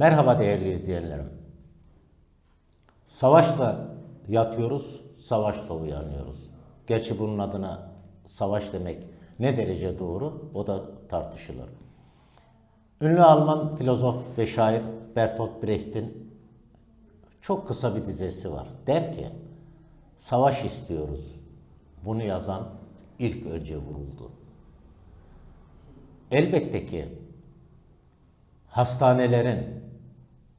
Merhaba değerli izleyenlerim. Savaşla yatıyoruz, savaşla uyanıyoruz. Gerçi bunun adına savaş demek ne derece doğru o da tartışılır. Ünlü Alman filozof ve şair Bertolt Brecht'in çok kısa bir dizesi var. Der ki, savaş istiyoruz. Bunu yazan ilk önce vuruldu. Elbette ki hastanelerin,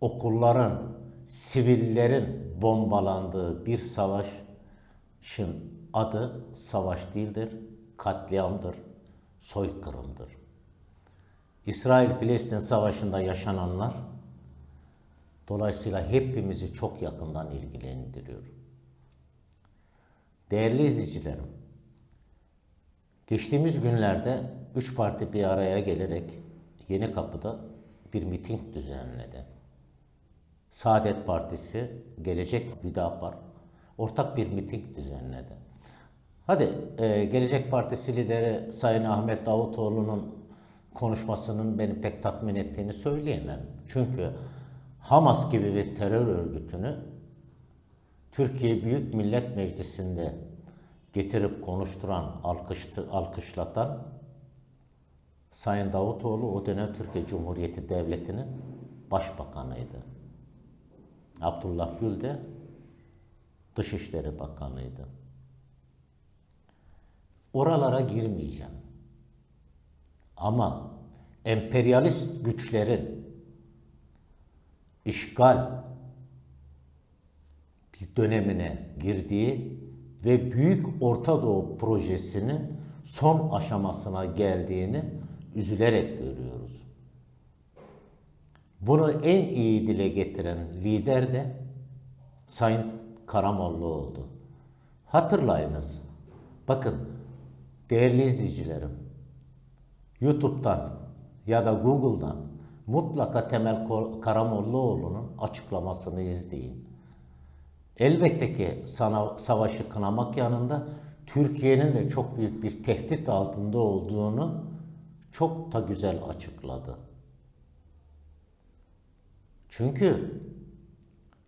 okulların, sivillerin bombalandığı bir savaşın adı savaş değildir, katliamdır, soykırımdır. İsrail-Filistin savaşında yaşananlar dolayısıyla hepimizi çok yakından ilgilendiriyor. Değerli izleyicilerim, geçtiğimiz günlerde üç parti bir araya gelerek Yeni Kapı'da bir miting düzenledi. Saadet Partisi, Gelecek Hüdapar ortak bir miting düzenledi. Hadi e, Gelecek Partisi lideri Sayın Ahmet Davutoğlu'nun konuşmasının beni pek tatmin ettiğini söyleyemem. Çünkü Hamas gibi bir terör örgütünü Türkiye Büyük Millet Meclisi'nde getirip konuşturan, alkıştı, alkışlatan Sayın Davutoğlu o dönem Türkiye Cumhuriyeti Devleti'nin başbakanıydı. Abdullah Gül de Dışişleri Bakanıydı. Oralara girmeyeceğim. Ama emperyalist güçlerin işgal bir dönemine girdiği ve Büyük Orta Doğu projesinin son aşamasına geldiğini üzülerek görüyoruz. Bunu en iyi dile getiren lider de Sayın Karamolla oldu. Hatırlayınız. Bakın değerli izleyicilerim. YouTube'dan ya da Google'dan mutlaka Temel Karamollaoğlu'nun açıklamasını izleyin. Elbette ki sana savaşı kınamak yanında Türkiye'nin de çok büyük bir tehdit altında olduğunu çok da güzel açıkladı. Çünkü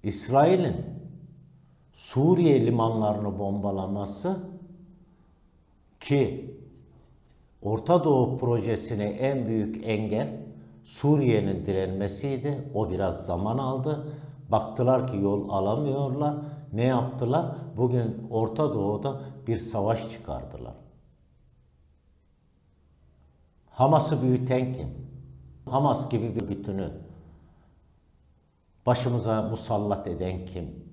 İsrail'in Suriye limanlarını bombalaması ki Orta Doğu projesine en büyük engel Suriye'nin direnmesiydi. O biraz zaman aldı. Baktılar ki yol alamıyorlar. Ne yaptılar? Bugün Orta Doğu'da bir savaş çıkardılar. Hamas'ı büyüten kim? Hamas gibi bir bütünü başımıza musallat eden kim?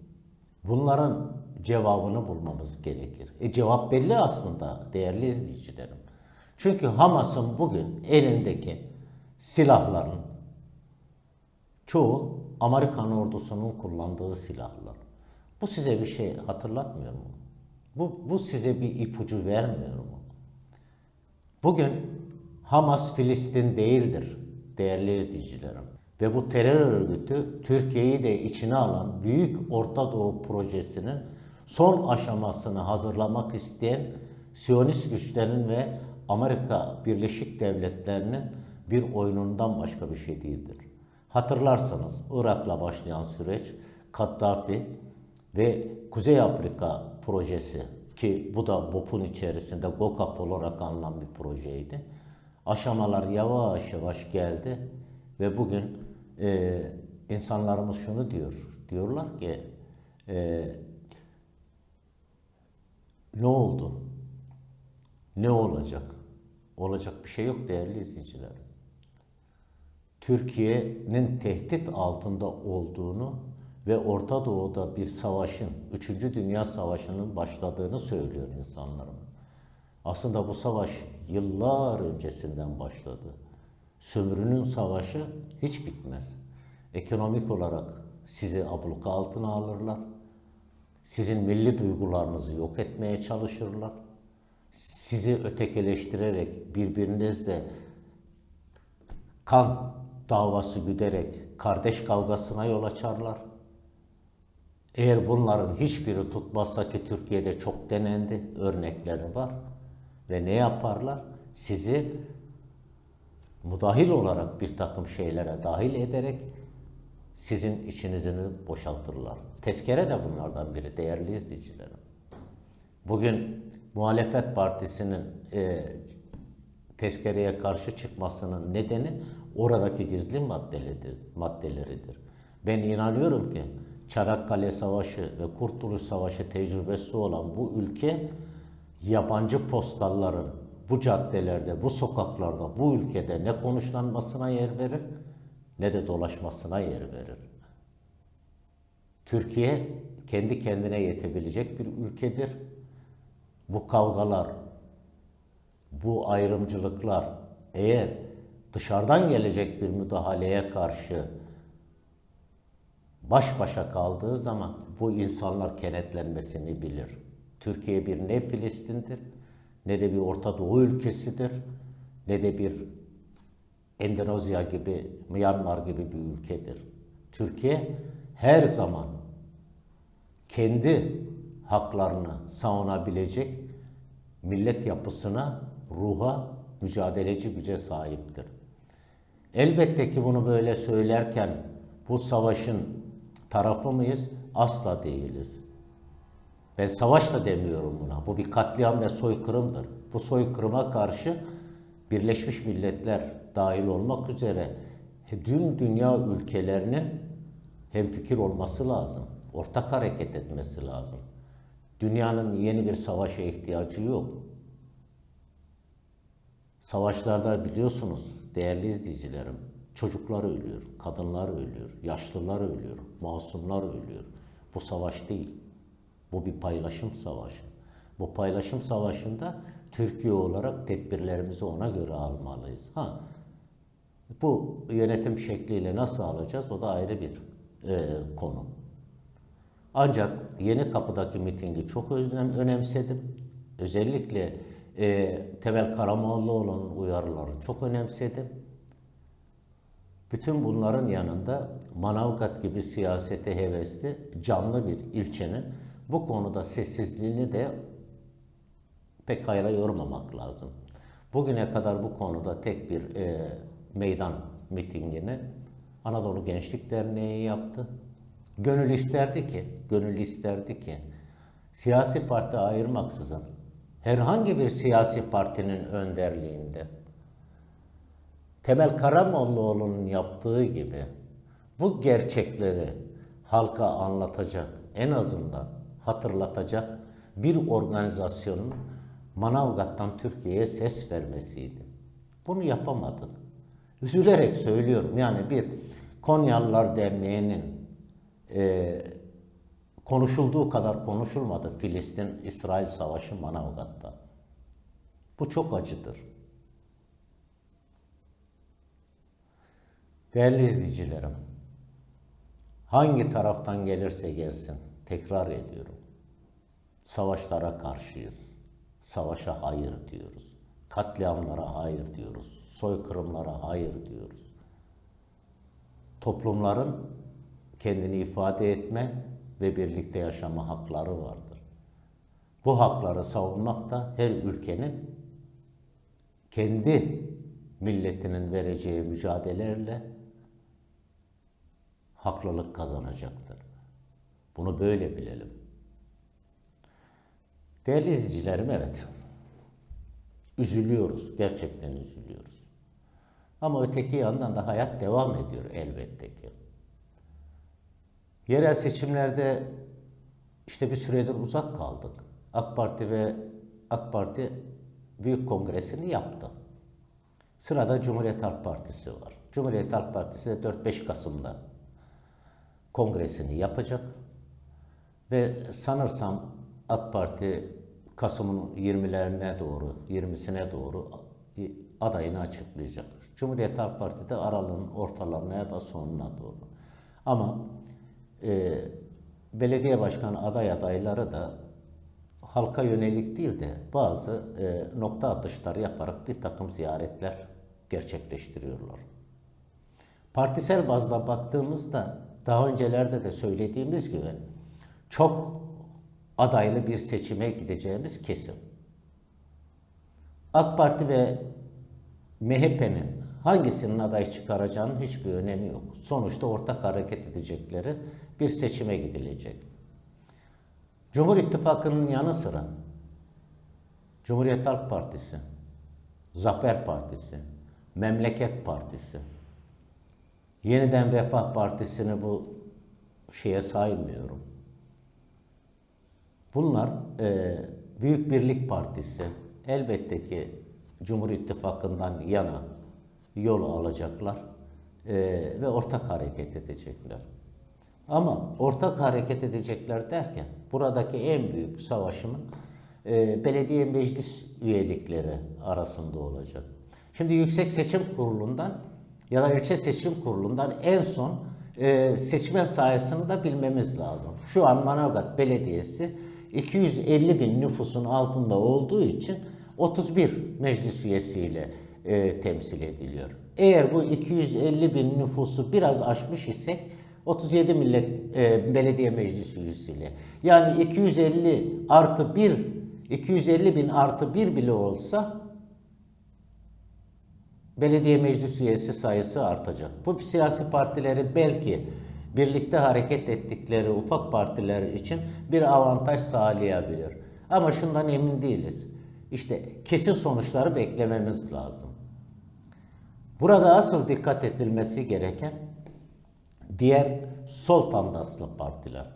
Bunların cevabını bulmamız gerekir. E cevap belli aslında değerli izleyicilerim. Çünkü Hamas'ın bugün elindeki silahların çoğu Amerikan ordusunun kullandığı silahlar. Bu size bir şey hatırlatmıyor mu? Bu, bu size bir ipucu vermiyor mu? Bugün Hamas Filistin değildir değerli izleyicilerim. Ve bu terör örgütü Türkiye'yi de içine alan Büyük Orta Doğu projesinin son aşamasını hazırlamak isteyen Siyonist güçlerin ve Amerika Birleşik Devletleri'nin bir oyunundan başka bir şey değildir. Hatırlarsanız Irak'la başlayan süreç Kaddafi ve Kuzey Afrika projesi ki bu da BOP'un içerisinde GOKAP olarak anılan bir projeydi. Aşamalar yavaş yavaş geldi ve bugün e, insanlarımız şunu diyor. Diyorlar ki e, ne oldu? Ne olacak? Olacak bir şey yok değerli izleyiciler. Türkiye'nin tehdit altında olduğunu ve Orta Doğu'da bir savaşın, 3. Dünya Savaşı'nın başladığını söylüyor insanlarım. Aslında bu savaş yıllar öncesinden başladı. Sömürünün savaşı hiç bitmez. Ekonomik olarak sizi abluka altına alırlar. Sizin milli duygularınızı yok etmeye çalışırlar. Sizi ötekileştirerek birbirinizle kan davası güderek kardeş kavgasına yol açarlar. Eğer bunların hiçbiri tutmazsa ki Türkiye'de çok denendi, örnekleri var. Ve ne yaparlar? Sizi mudahil olarak bir takım şeylere dahil ederek sizin içinizi boşaltırlar. Tezkere de bunlardan biri değerli izleyicilerim. Bugün muhalefet partisinin e, tezkereye karşı çıkmasının nedeni oradaki gizli maddeleridir, maddeleridir. Ben inanıyorum ki Çanakkale Savaşı ve Kurtuluş Savaşı tecrübesi olan bu ülke yabancı postalların bu caddelerde, bu sokaklarda, bu ülkede ne konuşlanmasına yer verir ne de dolaşmasına yer verir. Türkiye kendi kendine yetebilecek bir ülkedir. Bu kavgalar, bu ayrımcılıklar eğer dışarıdan gelecek bir müdahaleye karşı baş başa kaldığı zaman bu insanlar kenetlenmesini bilir. Türkiye bir ne Filistin'dir, ne de bir Orta Doğu ülkesidir, ne de bir Endonezya gibi, Myanmar gibi bir ülkedir. Türkiye her zaman kendi haklarını savunabilecek millet yapısına, ruha, mücadeleci güce sahiptir. Elbette ki bunu böyle söylerken bu savaşın tarafı mıyız? Asla değiliz. Ben savaş da demiyorum buna. Bu bir katliam ve soykırımdır. Bu soykırıma karşı Birleşmiş Milletler dahil olmak üzere tüm dünya ülkelerinin hemfikir olması lazım. Ortak hareket etmesi lazım. Dünyanın yeni bir savaşa ihtiyacı yok. Savaşlarda biliyorsunuz değerli izleyicilerim, çocuklar ölüyor, kadınlar ölüyor, yaşlılar ölüyor, masumlar ölüyor. Bu savaş değil. Bu bir paylaşım savaşı. Bu paylaşım savaşında Türkiye olarak tedbirlerimizi ona göre almalıyız. Ha, bu yönetim şekliyle nasıl alacağız o da ayrı bir e, konu. Ancak yeni kapıdaki mitingi çok önem, önemsedim. Özellikle e, Temel Karamollaoğlu'nun uyarılarını çok önemsedim. Bütün bunların yanında Manavgat gibi siyasete hevesli canlı bir ilçenin bu konuda sessizliğini de pek hayra yormamak lazım. Bugüne kadar bu konuda tek bir e, meydan mitingini Anadolu Gençlik Derneği yaptı. Gönül isterdi ki, gönül isterdi ki siyasi parti ayırmaksızın herhangi bir siyasi partinin önderliğinde Temel Karamollaoğlu'nun yaptığı gibi bu gerçekleri halka anlatacak, en azından hatırlatacak bir organizasyonun Manavgat'tan Türkiye'ye ses vermesiydi. Bunu yapamadık. Üzülerek söylüyorum. Yani bir Konyalılar Derneği'nin e, konuşulduğu kadar konuşulmadı Filistin-İsrail Savaşı Manavgat'ta. Bu çok acıdır. Değerli izleyicilerim, hangi taraftan gelirse gelsin, tekrar ediyorum. Savaşlara karşıyız. Savaşa hayır diyoruz. Katliamlara hayır diyoruz. Soykırımlara hayır diyoruz. Toplumların kendini ifade etme ve birlikte yaşama hakları vardır. Bu hakları savunmak da her ülkenin kendi milletinin vereceği mücadelelerle haklılık kazanacaktır. Bunu böyle bilelim. Değerli izleyicilerim evet. Üzülüyoruz. Gerçekten üzülüyoruz. Ama öteki yandan da hayat devam ediyor elbette ki. Yerel seçimlerde işte bir süredir uzak kaldık. AK Parti ve AK Parti Büyük Kongresini yaptı. Sırada Cumhuriyet Halk Partisi var. Cumhuriyet Halk Partisi de 4-5 Kasım'da kongresini yapacak. Ve sanırsam AK Parti Kasım'ın 20'lerine doğru, 20'sine doğru adayını açıklayacak. Cumhuriyet Halk Parti de aralığın ortalarına ya da sonuna doğru. Ama e, belediye başkanı aday adayları da halka yönelik değil de bazı e, nokta atışları yaparak bir takım ziyaretler gerçekleştiriyorlar. Partisel bazda baktığımızda daha öncelerde de söylediğimiz gibi çok adaylı bir seçime gideceğimiz kesin. AK Parti ve MHP'nin hangisinin aday çıkaracağının hiçbir önemi yok. Sonuçta ortak hareket edecekleri bir seçime gidilecek. Cumhur İttifakı'nın yanı sıra Cumhuriyet Halk Partisi, Zafer Partisi, Memleket Partisi, Yeniden Refah Partisi'ni bu şeye saymıyorum. Bunlar e, Büyük Birlik Partisi elbette ki Cumhur İttifakı'ndan yana yol alacaklar e, ve ortak hareket edecekler. Ama ortak hareket edecekler derken buradaki en büyük savaşımın e, belediye meclis üyelikleri arasında olacak. Şimdi Yüksek Seçim Kurulu'ndan ya da ilçe seçim kurulundan en son e, seçmen sayısını da bilmemiz lazım. Şu an Manavgat Belediyesi 250 bin nüfusun altında olduğu için 31 meclis üyesiyle e, temsil ediliyor. Eğer bu 250 bin nüfusu biraz aşmış isek 37 millet e, belediye meclis üyesiyle. Yani 250 artı 1 250 bin artı 1 bile olsa belediye meclis üyesi sayısı artacak. Bu siyasi partileri belki birlikte hareket ettikleri ufak partiler için bir avantaj sağlayabilir. Ama şundan emin değiliz. İşte kesin sonuçları beklememiz lazım. Burada asıl dikkat edilmesi gereken diğer sol tandaslı partiler.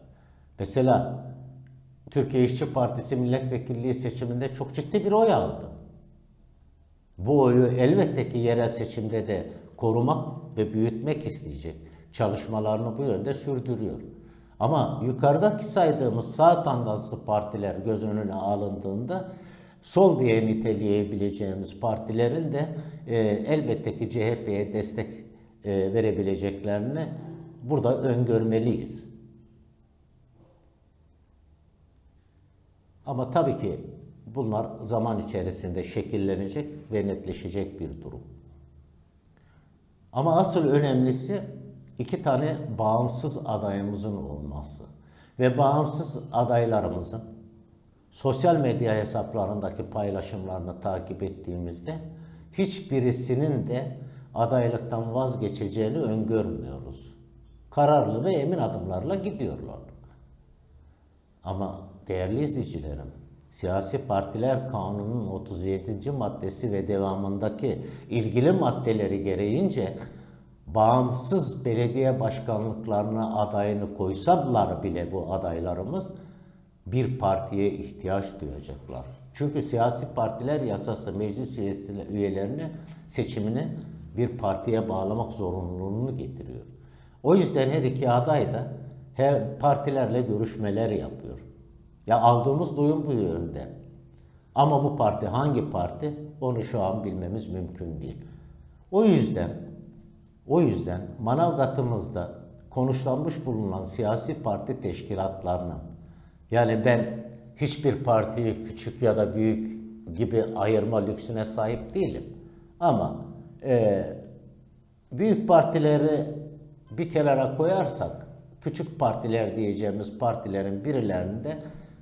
Mesela Türkiye İşçi Partisi milletvekilliği seçiminde çok ciddi bir oy aldı. Bu oyu elbette ki yerel seçimde de korumak ve büyütmek isteyecek. Çalışmalarını bu yönde sürdürüyor. Ama yukarıdaki saydığımız sağ tandanslı partiler göz önüne alındığında sol diye niteleyebileceğimiz partilerin de e, elbette ki CHP'ye destek e, verebileceklerini burada öngörmeliyiz. Ama tabii ki bunlar zaman içerisinde şekillenecek ve netleşecek bir durum. Ama asıl önemlisi iki tane bağımsız adayımızın olması ve bağımsız adaylarımızın sosyal medya hesaplarındaki paylaşımlarını takip ettiğimizde hiçbirisinin de adaylıktan vazgeçeceğini öngörmüyoruz. Kararlı ve emin adımlarla gidiyorlar. Ama değerli izleyicilerim, siyasi partiler kanunun 37. maddesi ve devamındaki ilgili maddeleri gereğince bağımsız belediye başkanlıklarına adayını koysalar bile bu adaylarımız bir partiye ihtiyaç duyacaklar. Çünkü siyasi partiler yasası meclis üyelerini seçimini bir partiye bağlamak zorunluluğunu getiriyor. O yüzden her iki aday da her partilerle görüşmeler yapıyor. Ya aldığımız duyum bu yönde. Ama bu parti hangi parti onu şu an bilmemiz mümkün değil. O yüzden o yüzden Manavgat'ımızda konuşlanmış bulunan siyasi parti teşkilatlarının yani ben hiçbir partiyi küçük ya da büyük gibi ayırma lüksüne sahip değilim. Ama e, büyük partileri bir kenara koyarsak küçük partiler diyeceğimiz partilerin birilerinde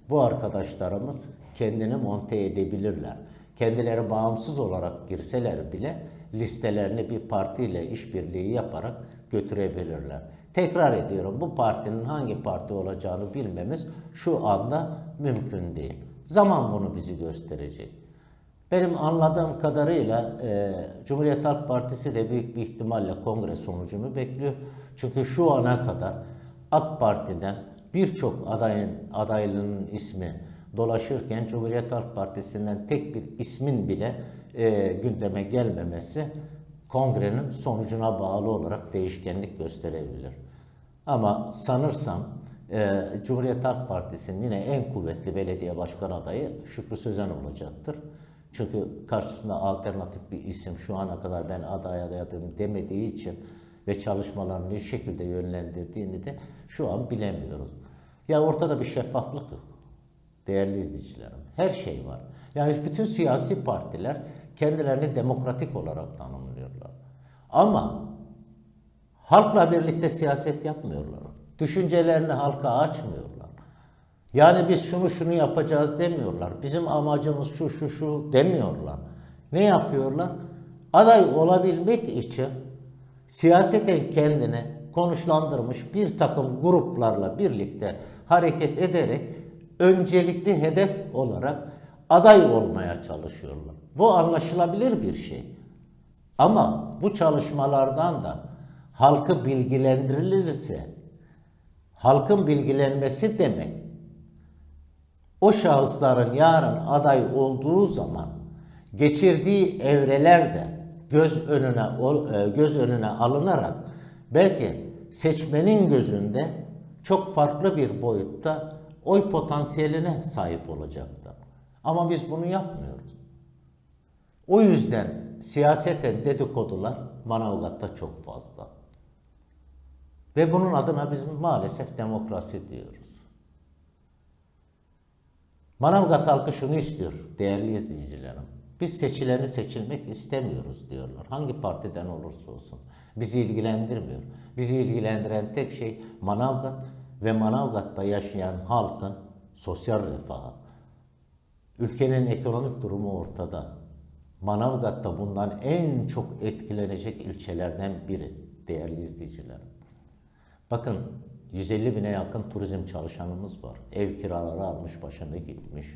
bu arkadaşlarımız kendini monte edebilirler. Kendileri bağımsız olarak girseler bile listelerini bir partiyle işbirliği yaparak götürebilirler. Tekrar ediyorum bu partinin hangi parti olacağını bilmemiz şu anda mümkün değil. Zaman bunu bizi gösterecek. Benim anladığım kadarıyla e, Cumhuriyet Halk Partisi de büyük bir ihtimalle kongre sonucunu bekliyor. Çünkü şu ana kadar AK Parti'den birçok adayın adaylığının ismi dolaşırken Cumhuriyet Halk Partisi'nden tek bir ismin bile e, gündeme gelmemesi kongrenin sonucuna bağlı olarak değişkenlik gösterebilir. Ama sanırsam e, Cumhuriyet Halk Partisi'nin yine en kuvvetli belediye başkan adayı Şükrü Sözen olacaktır. Çünkü karşısında alternatif bir isim şu ana kadar ben aday adayadım demediği için ve çalışmalarını ne şekilde yönlendirdiğini de şu an bilemiyoruz. Ya ortada bir şeffaflık yok. Değerli izleyicilerim. Her şey var. Yani bütün siyasi partiler kendilerini demokratik olarak tanımlıyorlar. Ama halkla birlikte siyaset yapmıyorlar. Düşüncelerini halka açmıyorlar. Yani biz şunu şunu yapacağız demiyorlar. Bizim amacımız şu şu şu demiyorlar. Ne yapıyorlar? aday olabilmek için siyaseten kendini konuşlandırmış bir takım gruplarla birlikte hareket ederek öncelikli hedef olarak aday olmaya çalışıyorlar. Bu anlaşılabilir bir şey. Ama bu çalışmalardan da halkı bilgilendirilirse, halkın bilgilenmesi demek, o şahısların yarın aday olduğu zaman geçirdiği evreler de göz önüne e, göz önüne alınarak belki seçmenin gözünde çok farklı bir boyutta oy potansiyeline sahip olacaktır. Ama biz bunu yapmıyoruz. O yüzden siyaseten dedikodular Manavgat'ta çok fazla. Ve bunun adına biz maalesef demokrasi diyoruz. Manavgat halkı şunu istiyor değerli izleyicilerim. Biz seçileni seçilmek istemiyoruz diyorlar. Hangi partiden olursa olsun. Bizi ilgilendirmiyor. Bizi ilgilendiren tek şey Manavgat ve Manavgat'ta yaşayan halkın sosyal refahı. Ülkenin ekonomik durumu ortada. Manavgat'ta bundan en çok etkilenecek ilçelerden biri değerli izleyicilerim. Bakın 150 bine yakın turizm çalışanımız var. Ev kiraları almış başını gitmiş.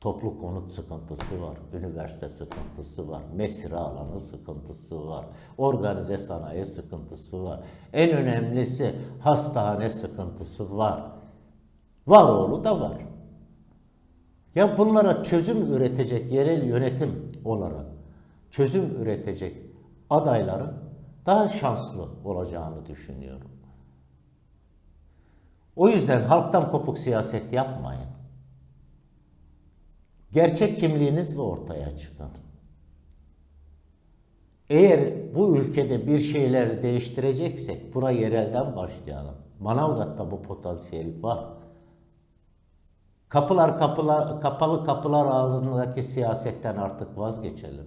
Toplu konut sıkıntısı var. Üniversite sıkıntısı var. Mesire alanı sıkıntısı var. Organize sanayi sıkıntısı var. En önemlisi hastane sıkıntısı var. Varoğlu da var. Ya bunlara çözüm üretecek yerel yönetim olarak çözüm üretecek adayların daha şanslı olacağını düşünüyorum. O yüzden halktan kopuk siyaset yapmayın. Gerçek kimliğinizle ortaya çıkın. Eğer bu ülkede bir şeyler değiştireceksek bura yerelden başlayalım. Manavgat'ta bu potansiyel var. Kapılar kapılar, kapalı kapılar ağzındaki siyasetten artık vazgeçelim.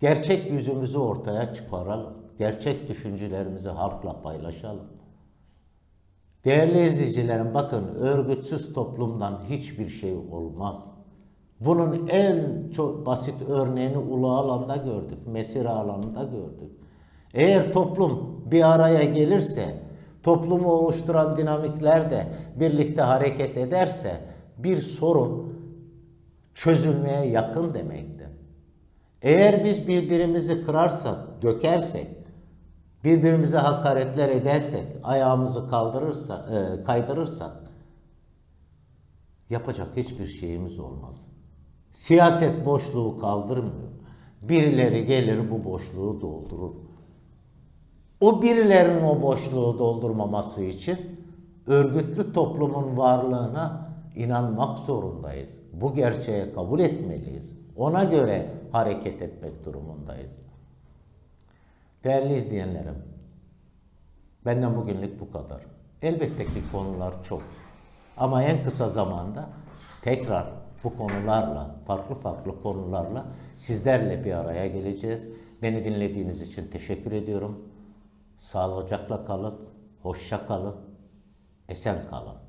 Gerçek yüzümüzü ortaya çıkaralım. Gerçek düşüncelerimizi halkla paylaşalım. Değerli izleyicilerim bakın örgütsüz toplumdan hiçbir şey olmaz. Bunun en çok basit örneğini ulu alanda gördük, mesire alanında gördük. Eğer toplum bir araya gelirse, toplumu oluşturan dinamikler de birlikte hareket ederse bir sorun çözülmeye yakın demektir. Eğer biz birbirimizi kırarsak, dökersek, birbirimize hakaretler edersek, ayağımızı kaldırırsa, e, kaydırırsak yapacak hiçbir şeyimiz olmaz. Siyaset boşluğu kaldırmıyor. Birileri gelir bu boşluğu doldurur. O birilerinin o boşluğu doldurmaması için örgütlü toplumun varlığına inanmak zorundayız. Bu gerçeği kabul etmeliyiz. Ona göre hareket etmek durumundayız. Değerli izleyenlerim, benden bugünlük bu kadar. Elbette ki konular çok. Ama en kısa zamanda tekrar bu konularla, farklı farklı konularla sizlerle bir araya geleceğiz. Beni dinlediğiniz için teşekkür ediyorum. Sağlıcakla kalın, hoşça kalın, esen kalın.